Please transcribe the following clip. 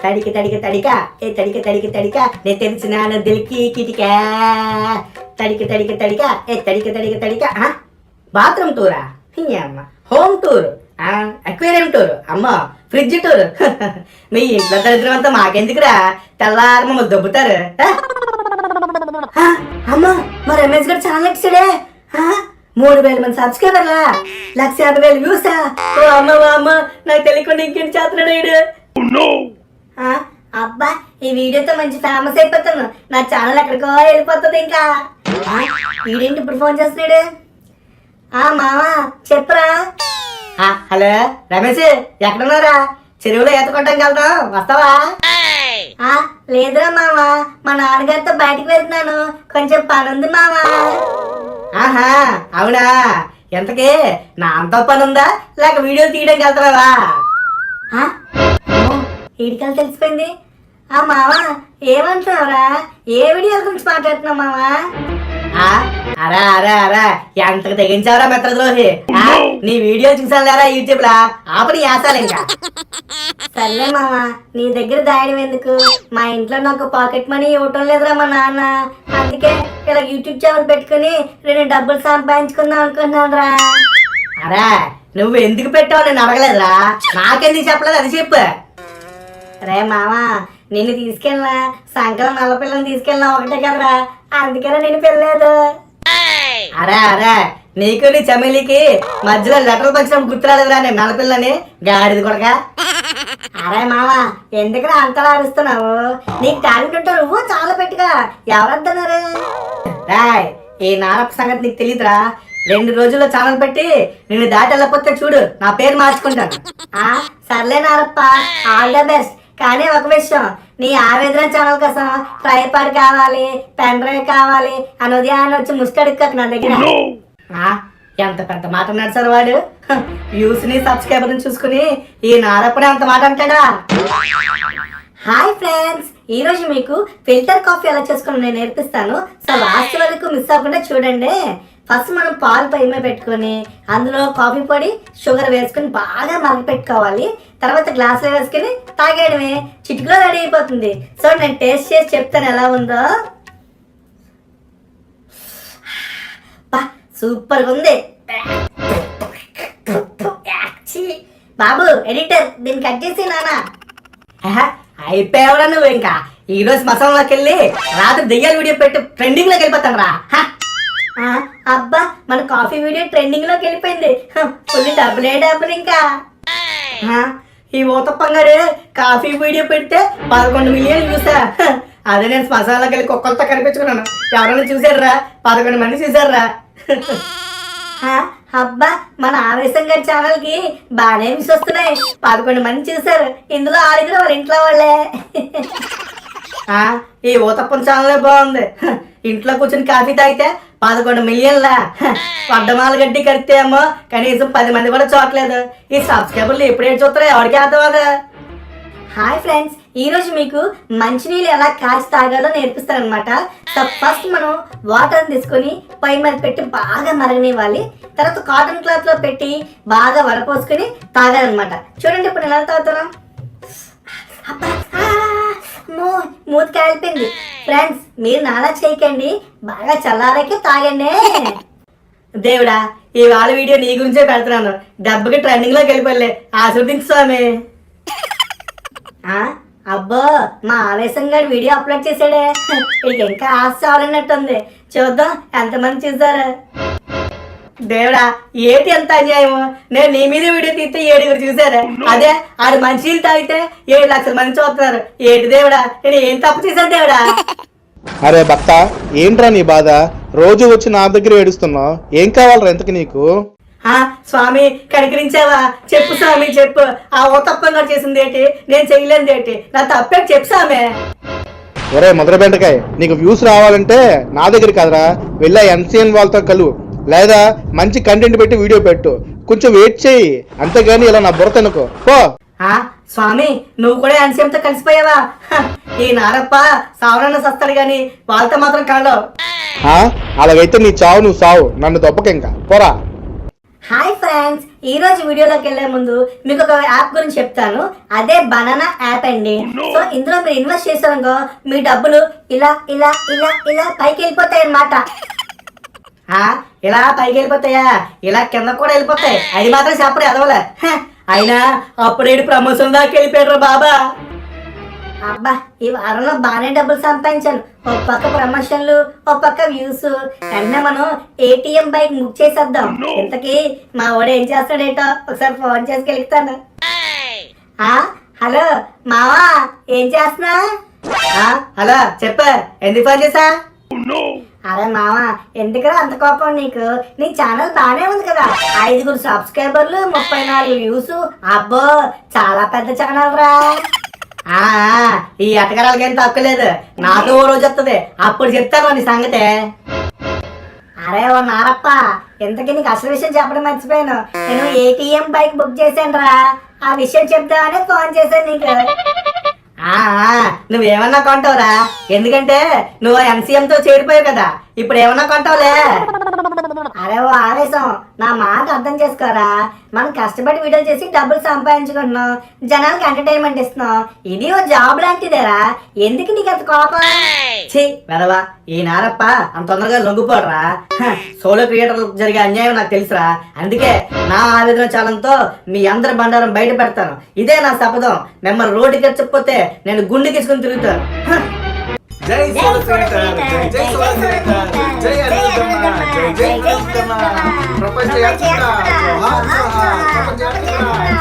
తడికి తడికి తడిక ఏ తడికి తడికి తడిక నే తెలిసినాను దిల్కి కిటిక. తడికి తడికి తడిక ఏ తడికి తడికి తడిక ఆ? బాత్రూమ్ టూరా? అమ్మ. హోమ్ టూర్ అక్వేరియం టూర్ అమ్మ. Fridge tour. మీ ఇంట్లో దరిద్రం అంతా మాకెందుకురా? తెల్లారు మమ్మల్ని దొబ్బుతారు అమ్మ మా రమేష్ గారు ఛానల్ నచ్చాడే ఆ, మూడు వేల మంది సబ్స్క్రైబర్లా? లక్ష యాభై వేలు వ్యూసా? ఓ అమ్మ అమ్మ నాకు తెలియకుండా ఇంకేంటి చేస్తున్నాడు అబ్బా ఈ వీడియోతో మంచి ఫేమస్ అయిపోతాను. నా ఛానల్ ఎక్కడికో వెళ్ళిపోతుంది ఇంకా. వీడేంటి ఇప్పుడు ఫోన్ చేస్తున్నాడు? ఆ మావా చెప్పరా. హలో రమేష్ ఎక్కడున్నారా చెరువులో ఈత కొట్టడానికి వెళ్తాం వస్తావా? ఆ, లేదురా మామ మా నాన్నగారితో బయటికి వెళ్తున్నాను. కొంచెం పని ఉంది మామ ఆహా అవునా? ఎంతకే నా అంత పని ఉందా లేక వీడియోలు తీయడానికి వెళ్తున్నావా? ఈడికల్ తెలిసిపోయింది? ఆ మామ ఏమంటున్నావురా? ఏ వీడియో గురించి మాట్లాడుతున్నావు మామ అరా అరా అరా ఎంతకు తెగించావరా మిత్రద్రోహి? నీ వీడియో చూసాను లేరా యూట్యూబ్ లా ఆపని యాసాలి ఇంకా. సర్లే మామ నీ దగ్గర దాయడం ఎందుకు? మా ఇంట్లో నాకు పాకెట్ మనీ ఇవ్వటం లేదురా మా నాన్న. అందుకే ఇలా యూట్యూబ్ ఛానల్ పెట్టుకుని రెండు డబ్బులు సంపాదించుకుందాం అనుకున్నాను రా అరే నువ్వు ఎందుకు పెట్టావు? నేను అడగలేదురా. నాకెందుకు చెప్పలేదు? అది చెప్పు. రే మామా నిన్ను తీసుకెళ్ళినా సంకలం నల్ల పిల్లని తీసుకెళ్ళినా ఒకటే కదరా. అందుకనే నేను పెళ్ళలేదు అరే అరే నీకు నీ చమేలికి మధ్యలో లెటర్ పంచడం గుర్తురాలేదురా నేను నలపిల్లని గాడిది కొడక. అరే మామ ఎందుకురా అంతలా అరుస్తున్నావు? నీకు టాలెంట్ ఉంటే నువ్వు చాలా పెట్టుగా ఎవరద్దన్నారు? రాయ్ ఈ నారప్ప సంగతి నీకు తెలియదురా రెండు రోజుల్లో ఛానల్ పెట్టి నిన్ను దాటి వెళ్ళకపోతే చూడు నా పేరు మార్చుకుంటాను. ఆ సర్లే నారప్ప ఆల్ ద బెస్ట్. కానీ ఒక విషయం నీ ఆవేదన ఛానల్ కోసం ట్రైపాడ్ కావాలి పెన్ డ్రైవ్ కావాలి అని ఉదయాన్నే వచ్చి ముస్టడిక్కకు నా దగ్గర. ఆ, ఎంత పెద్ద మాట అన్నాడు సార్ వాడు వ్యూస్ని సబ్స్క్రైబర్ చూసుకుని ఈ నారప్పని అంత మాట అంటాడా? హాయ్ ఫ్రెండ్స్ ఈ రోజు మీకు ఫిల్టర్ కాఫీ ఎలా చేసుకోవాలో నేను నేర్పిస్తాను. సో లాస్ట్ వరకు మిస్ అవ్వకుండా చూడండి. ఫస్ట్ మనం పాలు పైమ పెట్టుకొని అందులో కాఫీ పొడి షుగర్ వేసుకొని బాగా మరగ పెట్టుకోవాలి. తర్వాత గ్లాసులో వేసుకొని తాగేయడమే. చిటికలో రెడీ అయిపోతుంది. సో నేను టేస్ట్ చేసి చెప్తాను ఎలా ఉందో. బా సూపర్ ఉంది. బాబు ఎడిటర్ దీన్ని కట్ చేసి నానా అయిపోయావురా నువ్వు ఇంకా. ఈ రోజు మసంలోకి వెళ్ళి రాత్రి దెయ్యాల వీడియో పెట్టి ట్రెండింగ్లోకి వెళ్ళిపోతాం వెళ్ళిపోతాను రా అబ్బా మన కాఫీ వీడియో ట్రెండింగ్లోకి వెళ్ళిపోయింది. ఫుల్ డబ్బులే డబ్బులు ఇంకా. ఈ ఊతప్పంగాడు కాఫీ వీడియో పెడితే పదకొండు మిలియన్ చూసా అదే నేను శ్మశానంలోకి వెళ్ళి కుక్కలతో కనిపించుకున్నాను. ఎవరైనా చూసారురా పదకొండు మంది చూసారురా ఆ, అబ్బా మన ఆవేశం గారి ఛానల్కి బాగానే మిస్ వస్తున్నాయి. పదకొండు మంది చూసారు ఇందులో ఆరుగురు వాళ్ళ ఇంట్లో వాళ్ళే. ఆ, ఈ ఊతప్పం ఛానలే బాగుంది. ఇంట్లో కూర్చొని కాఫీ తాగితే పదకొండు మిలియన్ల. హ, గడ్డి కడితే ఏమో కనీసం పది మంది కూడా చూడలేదు ఈ సబ్స్క్రైబర్లు ఎప్పుడేం చూస్తారో ఎవరికి అర్థం హాయ్ ఫ్రెండ్స్ ఈరోజు మీకు మంచినీళ్ళు ఎలా కాచి తాగాలో నేర్పిస్తారనమాట సో ఫస్ట్ మనం వాటర్ తీసుకొని పై మీద పెట్టి బాగా మరగనివ్వాలి. తర్వాత కాటన్ క్లాత్లో పెట్టి బాగా వడపోసుకొని తాగాలన్నమాట. చూడండి ఇప్పుడు ఎలా తాగుతున్నాం అమ్మో మూతి కాలిపోయింది. ఫ్రెండ్స్ మీరు నాలా చేయకండి. బాగా చల్లారకే తాగండి. దేవుడా ఇవాళ వీడియో నీ గురించే పెడుతున్నాను. డబ్బుకి ట్రెండింగ్లో వెళ్ళిపోలే ఆశీర్వదించు స్వామి. ఆ, అబ్బో మా ఆవేశం గారు వీడియో అప్లోడ్ చేశాడే. ఇక ఇంకా ఆశ చాలన్నట్టుంది చూద్దాం ఎంతమంది చూసారా. దేవుడా ఏటి ఎంత అన్యాయము? నేను నీ మీద వీడియో తీస్తే ఏడుగురు చూసారా అదే ఆడు మంచినీళ్ళు తాగితే ఏడు లక్షల మంది చూస్తున్నారు ఏటి దేవుడా? నేను ఏం తప్పు చేశాను దేవుడా? అరే భక్త ఏంట్రా నీ బాధ? రోజు వచ్చి నా దగ్గర ఏడుస్తున్నావు. ఏం కావాలరా ఎంతకి నీకు? ఆ స్వామి కనికరించావా? చెప్పు స్వామి చెప్పు. ఆ ఓ తప్పంగా చేసింది ఏంటి? నేను చేయలేనిది ఏంటి? నా తప్పే చెప్పు స్వామి. ఒరే ముద్ర బెండకాయ. నీకు వ్యూస్ రావాలంటే నా దగ్గర కదరా. వెళ్ళా ఎన్సీఎన్ వాళ్ళతో కలువు. లేదా మంచి కంటెంట్ పెట్టి వీడియో పెట్టు. కొంచెం వెయిట్ చేయి. అంతేగాని ఇలా నా బుర్ర తినుకో. పో. ఆ స్వామి నువ్వు కూడా అన్సీయంతో కలిసిపోయావా? ఈ నారప్ప సావరణ సస్తాడు గాని వాళ్ళతో మాత్రం ఆ? అలాగైతే నీ చావు నువ్వు సావు. నన్ను తప్పక ఇంకా. పోరా. హాయ్ ఫ్రెండ్స్ ఈ రోజు వీడియోలోకి వెళ్ళే ముందు మీకు ఒక యాప్ గురించి చెప్తాను. అదే బనానా యాప్ అండి. సో ఇందులో మీరు ఇన్వెస్ట్ చేసారనుకో మీ డబ్బులు ఇలా ఇలా ఇలా ఇలా పైకి వెళ్ళిపోతాయి అన్నమాట ఆ, ఇలా పైకి వెళ్ళిపోతాయా? ఇలా కింద కూడా వెళ్ళిపోతాయి. అది మాత్రం చెప్పడు ఎదవలే. అయినా అప్పుడేడు ప్రమోషన్ దాకా వెళ్ళిపోయాడు బాబా. అబ్బా ఈ వారంలో బాగానే డబ్బులు సంపాదించాను ఒక పక్క ప్రమోషన్లు ఒక పక్క వ్యూస్. అన్నీ మనం ఏటీఎం బైక్ బుక్ చేసేద్దాం. ఇంతకీ మా వాడు ఏం చేస్తాడేటో ఒకసారి ఫోన్ చేసి గెలుస్తాను ఆ హలో మావా ఏం చేస్తున్నా ఆ, హలో చెప్ప ఎందుకు ఫోన్ చేసా అరే మావా ఎందుకురా అంత కోపం నీకు? నీ ఛానల్ బాగానే ఉంది కదా. ఐదుగురు సబ్స్క్రైబర్లు ముప్పై నాలుగు వ్యూస్. అబ్బో చాలా పెద్ద ఛానల్ రా. ఆ, ఈ ఎటకరాలకి ఏం తక్కువ లేదు. నాకు ఓ రోజు వస్తుంది అప్పుడు చెప్తాను నీ సంగతే. అరే ఓ నారప్ప ఇంతకీ నీకు అసలు విషయం చెప్పడం మర్చిపోయాను. నేను ఏటీఎం బైక్ బుక్ చేశాను రా ఆ విషయం చెప్దామని ఫోన్ చేశాను నీకు. నువ్వేమన్నా కొంటావురా? ఎందుకంటే నువ్వు ఎంసీఎంతో తో చేరిపోయావు కదా. ఇప్పుడు ఏమన్నా కొంటావులే? అరే ఓ ఆవేశం. నా మాట అర్థం చేసుకోరా? మనం కష్టపడి వీడియో చేసి డబ్బులు సంపాదించుకుంటున్నాం. జనాలకు ఎంటర్టైన్మెంట్ ఇస్తున్నాం. ఇది ఓ జాబ్ లాంటిదేరా? ఎందుకు నీకు అంత కోపం? ఛీ వెదవా ఈ నారప్ప అంత తొందరగా లొంగిపోడరా? సోలో క్రియేటర్ జరిగే అన్యాయం నాకు తెలుసురా. అందుకే నా ఆవేదన చాలంతో మీ అందరి బండారం బయట పెడతాను. ఇదే నా శపథం. మిమ్మల్ని రోడ్డుకి ఎచ్చకపోతే నేను గుండె తీసుకుని తిరుగుతాను. జై సోల క్రియేటర్ జై సోల క్రియేటర్ జై teman-teman. Profesi Yatra. Profesi Yatra.